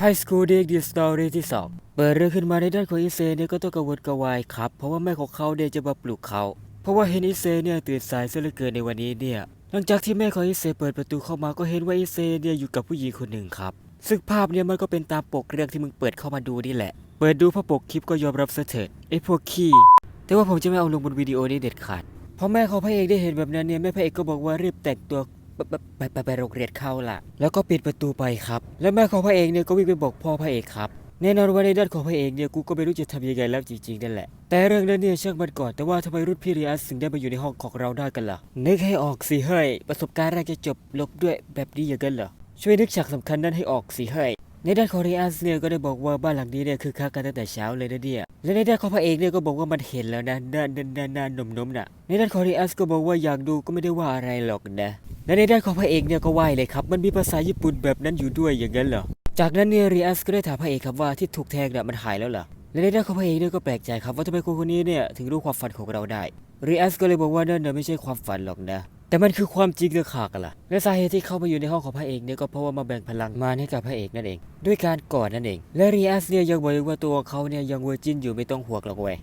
High School d i g The Story ที่2เปิดเรื่องขึ้นมาในด้านของอิเซเนี่ยก็ต้องกระวนกระวายครับ เพราะว่าแม่ของเขาเนี่ยจะมาปลุกเขา เพราะว่าเห็นอิเซเนี่ยตื่นสายซะเหลือเกินในวันนี้เนี่ย หลังจากที่แม่ของอิเซเปิดประตูเข้ามาก็เห็นว่าอิเซเนี่ยอยู่กับผู้หญิงคนหนึ่งครับ ซึ่งภาพเนี่ยมันก็เป็นตามปกเรื่องที่มึงเปิดเข้ามาดูนี่แหละ เปิดดูพราะปกคลิปก็ยอมรับซะเถิดไอ้พวกขี้แต่ว่าผมจะไม่เอาลงบนวิดีโอนี้เด็ดขาดพอแม่ของพระเอกได้เห็นแบบนั้นเนี่ยแม่พระเอกก็บอกว่ารีบแต่งตัว ไปไปไปโรงเรียนเข้าล่ะ แล้วก็ปิดประตูไปครับ แล้วแม่ของพระเอกเนี่ยก็วิ่งไปบอกพ่อพระเอกครับแน่นอนว่าในด้านของพระเอกเนี่ยกูก็ไม่รู้จะทำยังไงแล้วจริงๆนั่นแหละ แต่เรื่องนั้นเนี่ยช่างมันก่อนแต่ว่าทำไมรุ่นพี่เรียสถึงได้มาอยู่ในห้องของเราได้กันล่ะนึกให้ออกสิเฮ้ยประสบการณ์แรกจะจบลบด้วยแบบนี้อย่างนั้นเหรอช่วยนึกฉากสำคัญนั้นให้ออกสิเฮ้ยในด้านของเรียสเนี่ยก็ได้บอกว่าบ้านหลังนี้เนี่ยคือคักกันตั้งแต่เช้าเลยนะเนี่ยและในด้านของพระเอกเนี่ยก็บอกว่ามันเห็นแล้วนะน่าน่าน่านมนมน่ะในด้านของเรียสก็บอกว่าอยากดูก็ไม่ได้ว่าอะไรหรอกนะ ในด้านของพระเอกเนี่ยก็ว่ายเลยครับ มันมีภาษาญี่ปุ่นแบบนั้นอยู่ด้วยอย่างนั้นเหรอ จากนั้นเนี่ยเรียสก็ได้ถามพระเอกครับว่าที่ถูกแทงเนี่ยมันหายแล้วเหรอ และในด้านของพระเอกเนี่ยก็แปลกใจครับว่าทำไมคนคนนี้เนี่ยถึงรู้ความฝันของเราได้เรียสก็เลยบอกว่านั่นน่ะไม่ใช่ความฝันหรอกนะ แต่มันคือความจริงเดือขากล่ะ และสาเหตุที่เข้ามาอยู่ในห้องของพระเอกเนี่ยก็เพราะว่ามาแบ่งพลังมาให้กับพระเอกนั่นเอง ด้วยการกอดนั่นเอง และเรียสเนี่ยยังบอกอีกว่าตัวเขาเนี่ยยังเวอร์จินอยู่ไม่ต้องห่วงหรอกเว้ย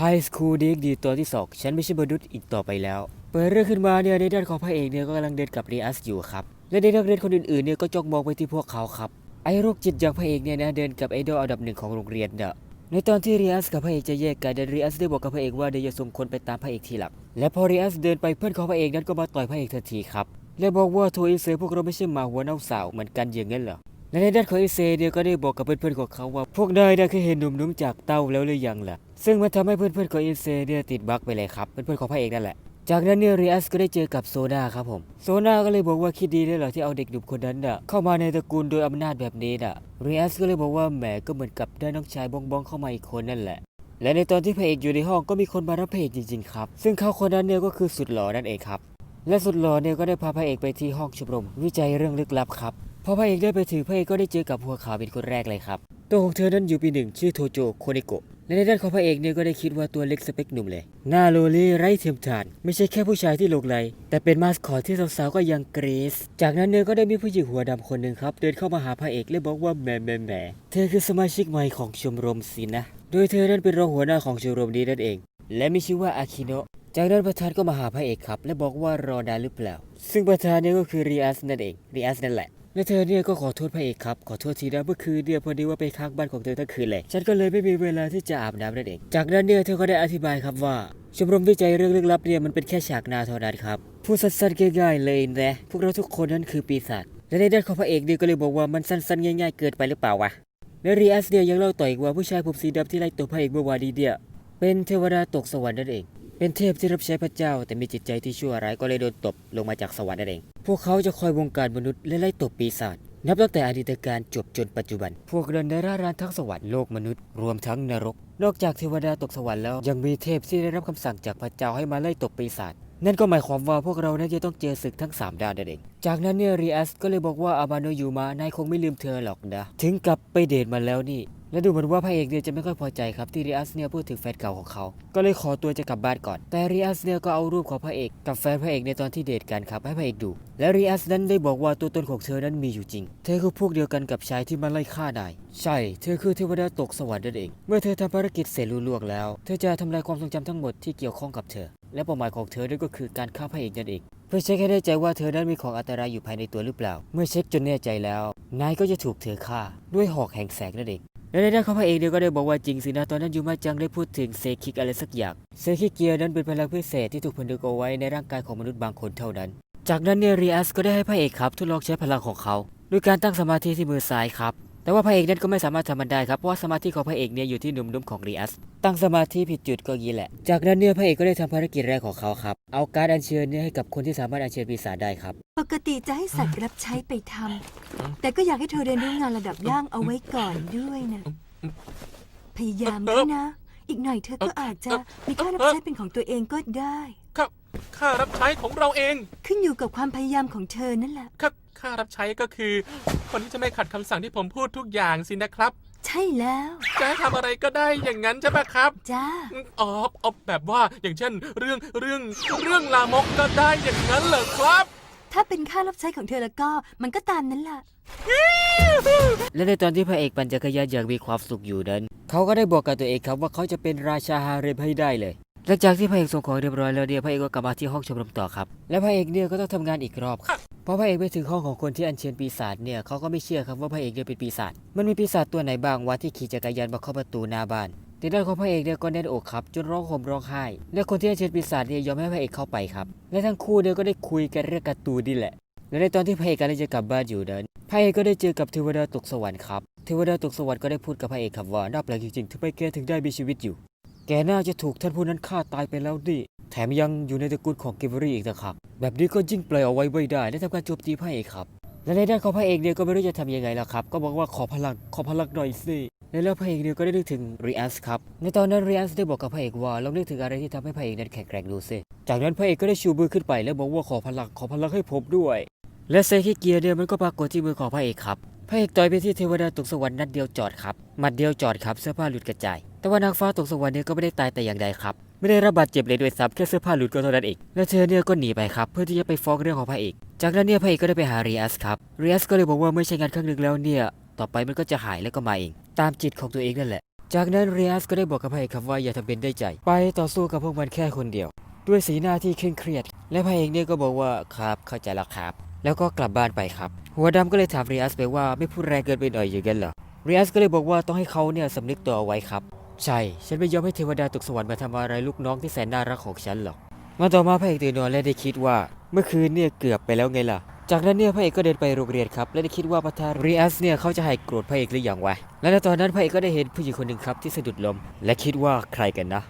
High School d i g ดีตอนที่สองฉันไม่ใช่มนุษย์อีกต่อไปแล้ว เปิดเรื่องขึ้นมาเนี่ยในด้านของพระเอกเนี่ยก็กำลังเดินกับเรียสอยู่ครับ และในนักเรียนคนอื่นๆเนี่ยก็จ้องมองไปที่พวกเขาครับไอ้โรคจิตอย่างพระเอกเนี่ยนะเดินกับไอดอลอันดับหนึ่งของโรงเรียนเนอะในตอนที่เรียสกับพระเอกจะแยกกันเรียสได้บอกกับพระเอกว่าเดี๋ยวจะส่งคนไปตามพระเอกทีหลังและพอเรียสเดินไปเพื่อนของพระเอกนั้นก็มาต่อยพระเอกทันทีครับและบอกว่าโทอิเซพวกเราไม่ใช่หมาหัวเน่าสาวเหมือนกันอย่างนั้นเหรอและในด้านของอิเซเนี่ยก็ได้บอกกับเพื่อนๆของเขาว่าพวกนายได้เคยเห็นหนุ่มๆจากเต้าแล้วหรือยังล่ะ ซึ่งมันทำให้เพื่อนๆของอินเซเนี่ยติดบั๊กไปเลยครับ เพื่อนๆของพระเอกนั่นแหละ จากนั้นเนี่ยเรียสก็ได้เจอกับโซนาครับผม โซนาก็เลยบอกว่าคิดดีเลยเหรอที่เอาเด็กหนุ่มคนนั้นน่ะเข้ามาในตระกูลโดยอำนาจแบบนี้น่ะเรียสก็เลยบอกว่าแหมก็เหมือนกับได้น้องชายบ้องบ้องเข้ามาอีกคนนั่นแหละ และในตอนที่พระเอกอยู่ในห้องก็มีคนมารับพระเอกจริงๆครับ ซึ่งเขาคนนั้นเนี่ยก็คือสุดหล่อนั่นเองครับและสุดหล่อเนี่ยก็ได้พาพระเอกไปที่ห้องชมรม วิจัยเรื่องลึกลับครับพอพระเอกได้ไปถึงพระเอกก็ได้เจอกับหัวขาวเป็นคนแรกเลยครับ ตัวของเธอนั้นอยู่ปีหนึ่งชื่อโทโจโคเนโกะ ในด้านของพระเอกเนี่ยก็ได้คิดว่าตัวเล็กสเปคหนุ่มเลย หน้าโลลี่ไร้เทียมทาน ไม่ใช่แค่ผู้ชายที่หลงไหลแต่เป็นมาสคอตที่สาวๆก็ยังเกรซจากนั้นเนี่ยก็ได้มีผู้หญิงหัวดำคนหนึ่งครับ เดินเข้ามาหาพระเอกและบอกว่าแหมแหมแหมเธอคือสมาชิกใหม่ของชมรมสินะ โดยเธอนั้นเป็นรองหัวหน้าของชมรมนี้นั่นเอง และมีชื่อว่าอาคิโนะจากนั้นประธานก็มาหาพระเอกครับ และบอกว่ารอนาหรือเปล่า ซึ่งประธานเนี่ยก็คือรีอัสนั่นเองรีอัสนั่นแหละ และเธอเนี่ยก็ขอโทษพระเอกครับ ขอโทษทีนะเมื่อคืนเนี่ยพอดีว่าไปค้างบ้านของเธอทั้งคืนเลย ฉันก็เลยไม่มีเวลาที่จะอาบน้ำนั่นเอง จากนั้นเนี่ยเธอก็ได้อธิบายครับว่า ชมรมวิจัยเรื่องลึกลับเนี่ยมันเป็นแค่ฉากนาเท่านั้นครับ พูดสั้นๆง่ายๆเลยนะพวกเราทุกคนนั้นคือปีศาจ และในด้านของพระเอกเนี่ยก็เลยบอกว่ามันสั้นๆง่ายๆเกินไปหรือเปล่าวะและรีอัสเนี่ยยังเล่าต่ออีกว่าผู้ชายผมสีดำที่ไล่ตัวพระเอกเมื่อวานนี้เนี่ยเป็นเทวดาตกสวรรค์นั่นเอง เป็นเทพที่รับใช้พระเจ้า แต่มีจิตใจที่ชั่วร้ายก็เลยโดนตบลงมาจากสวรรค์นั่นเอง พวกเขาจะคอยวงการมนุษย์และไล่ตบปีศาจนับตั้งแต่อดีตการจบจนปัจจุบัน พวกเดินได้ร่ารานทั้งสวรรค์โลกมนุษย์รวมทั้งนรก นอกจากเทวดาตกสวรรค์แล้วยังมีเทพที่ได้รับคำสั่งจากพระเจ้าให้มาไล่ตบปีศาจนั่นก็หมายความว่าพวกเราน่าจะต้องเจอศึกทั้ง 3 ด้านนั่นเอง จากนั้นเนี่ยรีอัสก็เลยบอกว่าอามาโนยูมานายคงไม่ลืมเธอหรอกนะ ถึงกับไปเดทมาแล้วนี่ และดูเหมือนว่าพระเอกเนี่ยจะไม่ค่อยพอใจครับที่รีอัสเนี่ยพูดถึงแฟนเก่าของเขา ก็เลยขอตัวจะกลับบ้านก่อน แต่รีอัสเนี่ยก็เอารูปของพระเอกกับแฟนพระเอกในตอนที่เดทกันครับให้พระเอกดู และรีอัสนั้นได้บอกว่าตัวตนของเธอนั้นมีอยู่จริง เธอคือพวกเดียวกันกับชายที่มาไล่ฆ่านาย ใช่ เธอคือเทวดาตกสวรรค์นั่นเอง เมื่อเธอทำภารกิจเสร็จลุล่วงแล้ว เธอจะทำลายความทรงจำทั้งหมดที่เกี่ยวข้องกับเธอ และเป้าหมายของเธอนั่นก็คือการฆ่าพระเอกนั่นเองเพื่อเช็คให้แน่ใจว่าเธอนั้นมีของอันตรายอยู่ภายในตัวหรือเปล่า เมื่อเช็คจนแน่ใจแล้ว นายก็จะถูกเธอฆ่าด้วยหอกแห่งแสงนั่นเอง ในด้านของพระเอกเดียวก็ได้บอกว่าจริงสินะตอนนั้นยูมาจังได้พูดถึงเซคิกอะไรสักอย่าง เซคิกเกียร์นั้นเป็นพลังพิเศษที่ถูกผนึกเอาไว้ในร่างกายของมนุษย์บางคนเท่านั้น จากนั้นเนี่ยรีอัสก็ได้ให้พระเอกครับทดลองใช้พลังของเขาด้วยการตั้งสมาธิที่มือซ้ายครับ แต่ว่าพระเอกนั้นก็ไม่สามารถทำมันได้ครับ เพราะว่าสมาธิของพระเอกเนี่ยอยู่ที่หนุ่มๆของรีอัส ตั้งสมาธิผิดจุดก็งี้แหละ จากนั้นเนี่ยพระเอกก็ได้ทำภารกิจแรกของเขาครับ เอาการดอัญเชิญเนี่ยให้กับคนที่สามารถอัญเชิญปีศาจได้ครับ ปกติจะให้สัตว์รับใช้ไปทำ แต่ก็อยากให้เธอเรียนรู้งานระดับย่างเอาไว้ก่อนด้วยนะ พยายามด้วยนะ อีกหน่อยเธอก็อาจจะมีค่ารับใช้เป็นของตัวเองก็ได้ข้าข้ารับใช้ของเราเอง ขึ้นอยู่กับความพยายามของเธอนั่นแหละข้าข้ารับใช้ก็คือ คนที่จะไม่ขัดคำสั่งที่ผมพูดทุกอย่างสินะครับ ใช่แล้วจะให้ทำอะไรก็ได้อย่างนั้นใช่ไหมครับจ้าอ๋อเอาแบบว่าอย่างเช่น เรื่องเรื่องเรื่องลามกก็ได้อย่างนั้นเหรอครับ ถ้าเป็นค่ารับใช้ของเธอแล้วก็มันก็ตามนั้นล่ะ และในตอนที่พระเอกปั่นจักรยานอย่างมีความสุขอยู่นั้น เขาก็ได้บอกกับตัวเองครับว่าเขาจะเป็นราชาฮาเร็มให้ได้เลยหลังจากที่พระเอกส่งของเรียบร้อยแล้วเนี่ยพระเอกก็กลับมาที่ห้องชมรมต่อครับ และพระเอกเนี่ยก็ต้องทำงานอีกรอบครับพอพระเอกไปถึงห้องของคนที่อัญเชิญปีศาจเนี่ยเขาก็ไม่เชื่อครับว่าพระเอกเนี่ยเป็นปีศาจมันมีปีศาจตัวไหนบ้างวะที่ขี่จักรยานมาเข้าประตูหน้าบ้านในด้านของพระเอกเนี่ยก็แน่นอกครับจนร้องห่มร้องไห้และคนที่อัญเชิญปีศาจเนี่ยยอมให้พระเอกเข้าไปครับและทั้งคู่เนี่ยก็ได้คุยกันเรื่องการ์ตูนนี่แหละ และในตอนที่พระเอกกำลังจะกลับบ้านอยู่นั้นพระเอกก็ได้เจอกับเทวดาตกสวรรค์ครับเทวดาตกสวรรค์ก็ได้พูดกับพระเอกครับว่าน่าแปลกจริงๆทำไมแกถึงได้มีชีวิตอยู่ แกน่าจะถูกท่านผู้นั้นฆ่าตายไปแล้วดิแถมยังอยู่ในตระกูลของเกเวอรี่อีกนะครับแบบนี้ก็ยิ่งปล่อยเอาไว้ไม่ได้และทำการโจมตีพระเอกครับและในด้านของพระเอกเนี่ยก็ไม่รู้จะทำยังไงแล้วครับ ก็บอกว่าขอพลังขอพลังหน่อยสิ และแล้วพระเอกเนี่ยก็ได้นึกถึงรีอัสครับ ในตอนนั้นรีอัสได้บอกกับพระเอกว่าลองนึกถึงอะไรที่ทำให้พระเอกนั้นแข็งแกร่งดูสิ จากนั้นพระเอกก็ได้ชูมือขึ้นไปแล้วบอกว่าขอพลังขอพลังให้ผมด้วย และเซคิเกียเนี่ยมันก็ปรากฏที่มือของพระเอกครับ พระเอกต่อยไปที่เทวดาตกสวรรค์นัดเดียวจอดครับมัดเดียวจอดครับเสื้อผ้าหลุดกระจาย แต่ว่านางฟ้าตกสวรรค์เนี่ยก็ไม่ได้ตายแต่อย่างใดครับ ไม่ได้รับบาดเจ็บเลยด้วยซ้ำแค่เสื้อผ้าหลุดก็เท่านั้นเอง และเธอเนี่ยก็หนีไปครับเพื่อที่จะไปฟ้องเรื่องของพระเอก จากนั้นเนี่ยพระเอกก็ได้ไปหาเรียสครับเรียสก็เลยบอกว่าไม่ใช่งานครั้งหนึ่งแล้วเนี่ย ต่อไปมันก็จะหายแล้วก็มาเอง ตามจิตของตัวเองนั่นแหละ จากนั้นเรียสก็ได้บอกกับพระเอกครับว่าอย่าทำเป็นได้ใจ ไปต่อสู้กับพวกมันแค่คนเดียว ด้วยสีหน้าที่เคร่งเครียด และพระเอกเนี่ยก็บอกว่าครับเข้าใจแล้วครับ แล้วก็กลับบ้านไปครับ หัวดำก็เลยถามเรียสไปว่าไม่พูดแรงเกินไปหน่อยอย่างนั้นเหรอเรียสก็เลยบอกว่าต้องให้เขาเนี่ยสำนึกตัวเอาไว้ครับใช่ ฉันไม่ยอมให้เทวดาตกสวรรค์มาทำอะไรลูกน้องที่แสนน่ารักของฉันหรอกมาต่อมาพระเอกตื่นนอนและได้คิดว่า เมื่อคืนเนี่ยเกือบไปแล้วไงล่ะ จากนั้นเนี่ยพระเอกก็เดินไปโรงเรียนครับและได้คิดว่าประธานรีอัสเนี่ยเขาจะหายโกรธพระเอกหรือยังวะและในตอนนั้นพระเอกก็ได้เห็นผู้หญิงคนหนึ่งครับที่สะดุดล้มและคิดว่าใครกันนะ